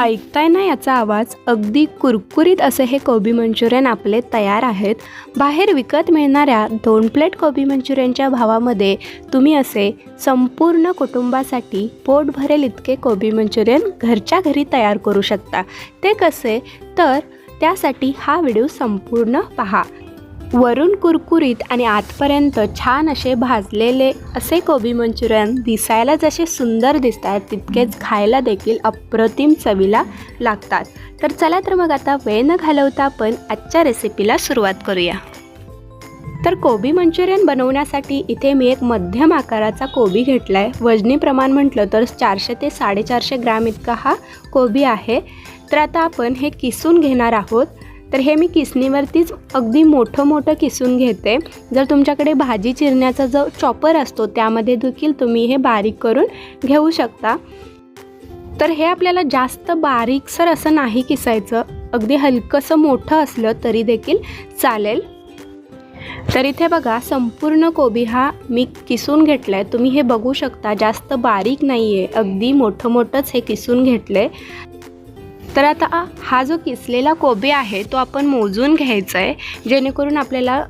ऐकताय ना याचा आवाज? अगदी कुरकुरीत असे हे कोबी मंचुरियन आपले तयार आहेत. बाहेर विकत मिळणाऱ्या दोन प्लेट कोबी मंचुरियनच्या भावामध्ये तुम्ही असे संपूर्ण कुटुंबासाठी पोट भरेल इतके कोबी मंचुरियन घरच्या घरी तयार करू शकता. ते कसे? तर त्यासाठी हा व्हिडिओ संपूर्ण पहा. वरून कुरकुरीत आणि आतपर्यंत छान असे भाजलेले असे कोबी मंचुरियन दिसायला जसे सुंदर दिसत आहेत तितकेच खायला देखील अप्रतिम चवीला लागतात. तर चला तर मग आता वेळ न घालवता आपण आजच्या रेसिपीला सुरुवात करूया. तर कोबी मंचुरियन बनवण्यासाठी इथे मी एक मध्यम आकाराचा कोबी घेतला आहे वजनी प्रमाण म्हटलं तर चारशे ते साडेचारशे ग्रॅम इतका हा कोबी आहे. तर आता आपण हे किसून घेणार आहोत. तर हे मी किसणीवरतीच अगदी मोठं मोठं किसून घेते. जर तुमच्याकडे भाजी चिरण्याचा जो चॉपर असतो त्यामध्ये देखील तुम्ही हे बारीक करून घेऊ शकता. तर हे आपल्याला जास्त बारीकसर असं नाही किसायचं. अगदी हलकंसं मोठं असलं तरी देखील चालेल. तर इथे बघा संपूर्ण कोबी हा मी किसून घेतला आहे तुम्ही हे बघू शकता जास्त बारीक नाही आहे अगदी मोठं मोठंच हे किसून घेतलं आहे तर आता हा जो किसलेला कोबी आहे तो आपण मोजून घ्यायचा आहे जेणेकरून आपल्याला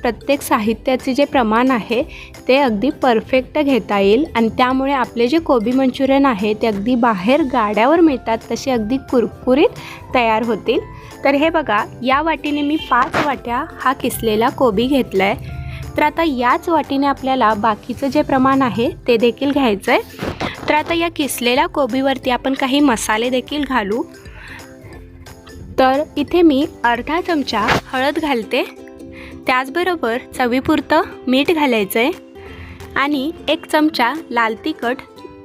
प्रत्येक साहित्याचे जे प्रमाण आहे ते अगदी परफेक्ट घेता येईल आणि त्यामुळे आपले जे कोबी मंचुरियन आहे ते अगदी बाहेर गाड्यावर मिळतात तसे अगदी कुरकुरीत तयार होतील. तर हे बघा या वाटीने मी पाच वाट्या हा किसलेला कोबी घेतला आहे तर आता याच वाटीने आपल्याला बाकीचं जे प्रमाण आहे ते देखील घ्यायचं आहे तर आता या किसलेल्या कोबीवरती आपण काही मसाले देखील घालू. तर इथे मी अर्धा चमचा हळद घालते. त्याचबरोबर चवीपुरतं मीठ घालायचं आहे आणि एक चमचा लाल तिखट.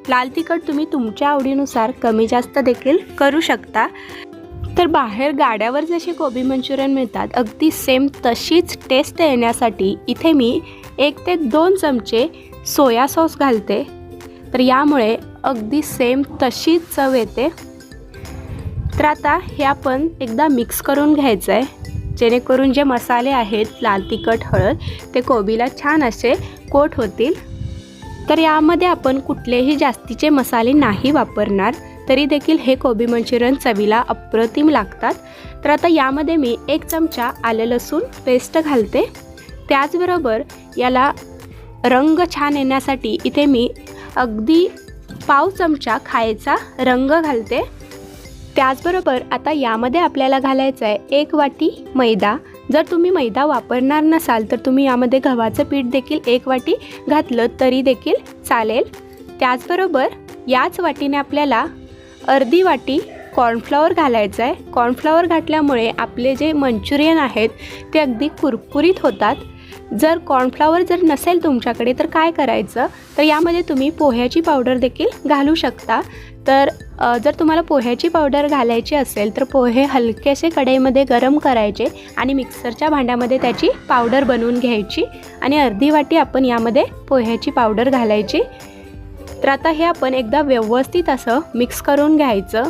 लाल तिखट तुम्ही तुमच्या आवडीनुसार कमी जास्त देखील करू शकता. तर बाहेर गाड्यावर जसे कोबी मंचुरियन मिळतात अगदी सेम तशीच टेस्ट येण्यासाठी इथे मी एक ते दोन चमचे सोया सॉस घालते. तर यामुळे अगदी सेम तशीच चव येते. तर आता हे आपण एकदा मिक्स करून घ्यायचं आहे जेणेकरून जे मसाले आहेत लाल तिखट हळद ते कोबीला छान असे कोट होतील. तर यामध्ये आपण कुठलेही जास्तीचे मसाले नाही वापरणार तरी देखील हे कोबी मंचुरियन चवीला अप्रतिम लागतात. तर आता यामध्ये मी एक चमचा आलं लसूण पेस्ट घालते. त्याचबरोबर याला रंग छान येण्यासाठी इथे मी अगदी पाव चमचा खायचा रंग घालते. त्याचबरोबर आता यामध्ये आपल्याला घालायचं आहे एक वाटी मैदा. जर तुम्ही मैदा वापरणार नसाल तर तुम्ही यामध्ये गव्हाचं पीठ देखील एक वाटी घातलं तरी देखील चालेल. त्याचबरोबर याच वाटीने आपल्याला अर्धी वाटी कॉर्नफ्लॉवर घालायचं आहे कॉर्नफ्लॉवर घातल्यामुळे आपले जे मंचुरियन आहेत ते अगदी कुरकुरीत होतात. जर कॉर्नफ्लॉवर जर नसेल तुमच्याकडे तर काय करायचं? तर यामध्ये तुम्ही पोह्याची पावडर देखील घालू शकता. तर जर तुम्हाला पोह्याची पावडर घालायची असेल तर पोहे हलकेसे कढईमध्ये गरम करायचे आणि मिक्सरच्या भांड्यामध्ये त्याची पावडर बनवून घ्यायची आणि अर्धी वाटी आपण यामध्ये पोह्याची पावडर घालायची. तर आता हे आपण एकदा व्यवस्थित असं मिक्स करून घ्यायचं.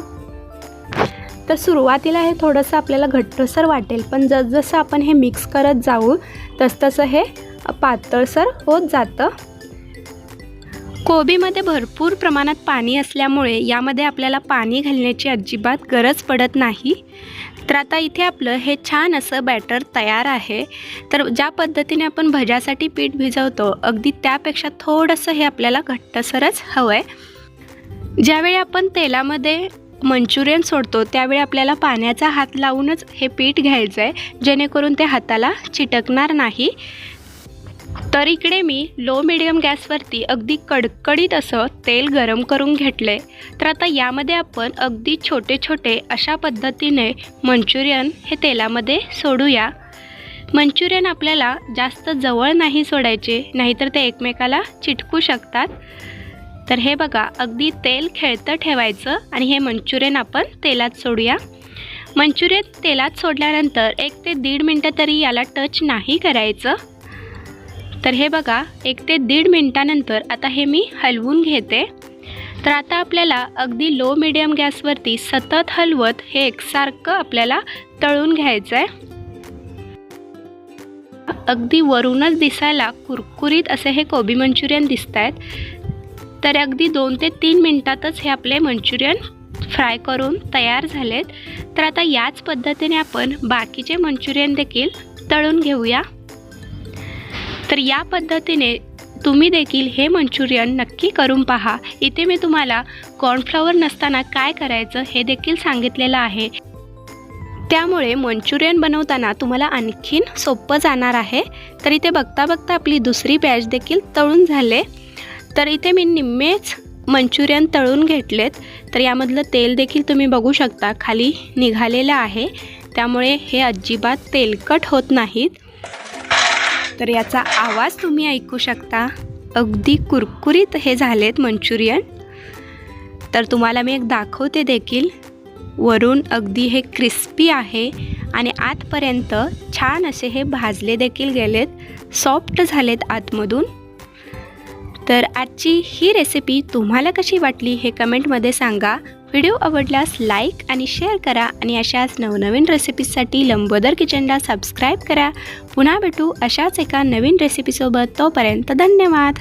तर सुरुवातीला हे थोडंसं आपल्याला घट्टसर वाटेल पण जसजसं आपण हे मिक्स करत जाऊ तसतसं हे पातळसर होत जातं. कोबीमध्ये भरपूर प्रमाणात पाणी असल्यामुळे यामध्ये आपल्याला पाणी घालण्याची अजिबात गरज पडत नाही. तर आता इथे आपलं हे छान असं बॅटर तयार आहे. तर ज्या पद्धतीने आपण भज्यासाठी पीठ भिजवतो अगदी त्यापेक्षा थोडंसं हे आपल्याला घट्टसरच हवं आहे ज्यावेळी आपण तेलामध्ये मंचुरियन सोडतो त्यावेळी आपल्याला पाण्याचा हात लावूनच हे पीठ घ्यायचं आहे जेणेकरून ते हाताला चिटकणार नाही. तर इकडे मी लो मिडियम गॅसवरती अगदी कडकडीत असं तेल गरम करून घेतले तर आता यामध्ये आपण अगदी छोटे छोटे अशा पद्धतीने मंचुरियन हे तेलामध्ये सोडूया. मंचुरियन आपल्याला जास्त जवळ नाही सोडायचे नाहीतर ते एकमेकाला चिटकू शकतात. तर हे बघा अगदी तेल खेळतं ठेवायचं आणि हे मंचुरियन आपण तेलात सोडूया. मंचुरियन तेलात सोडल्यानंतर एक ते दीड मिनटं तरी याला टच नाही करायचं. तर हे बघा एक ते दीड मिनटानंतर आता हे मी हलवून घेते. तर आता आपल्याला अगदी लो मिडियम गॅसवरती सतत हलवत हे एकसारखं आपल्याला तळून घ्यायचं आहे अगदी वरूनच दिसायला कुरकुरीत असे हे कोबी मंचुरियन दिसत आहेत तर अगदी दोन ते तीन मिनटातच हे आपले मंचुरियन फ्राय करून तयार झालेत. तर आता याच पद्धतीने आपण बाकीचे मंचुरियन देखील तळून घेऊया. तर या पद्धतीने तुम्ही देखील हे मंचुरियन नक्की करून पहा. इथे मी तुम्हाला कॉर्नफ्लॉवर नसताना काय करायचं हे देखील सांगितलेलं आहे. त्यामुळे मंचुरियन बनवताना तुम्हाला आणखीन सोपं जाणार आहे. तर इथे बघता बघता आपली दुसरी बॅच देखील तळून झाले. तर इथे मी निम्मेच मंचुरियन तळून घेतलेत. तर यामधलं तेल देखील तुम्ही बघू शकता. खाली निघालेलं आहे. त्यामुळे हे अजिबात तेलकट होत नाहीत. तर याचा आवाज तुम्ही ऐकू शकता. अगदी कुरकुरीत हे झालेत मंचुरियन. तर तुम्हाला मी एक दाखवते देखील. वरून अगदी हे क्रिस्पी आहे आणि आतपर्यंत छान असे हे भाजले देखील गेलेत. सॉफ्ट झालेत आतमधून. तर आजची ही रेसिपी तुम्हाला कशी वाटली हे कमेंटमध्ये सांगा. व्हिडिओ आवडल्यास लाईक आणि शेअर करा आणि अशाच नवनवीन रेसिपीजसाठी लंबोदर किचनला सबस्क्राईब करा. पुन्हा भेटू अशाच एका नवीन रेसिपीसोबत तोपर्यंत धन्यवाद.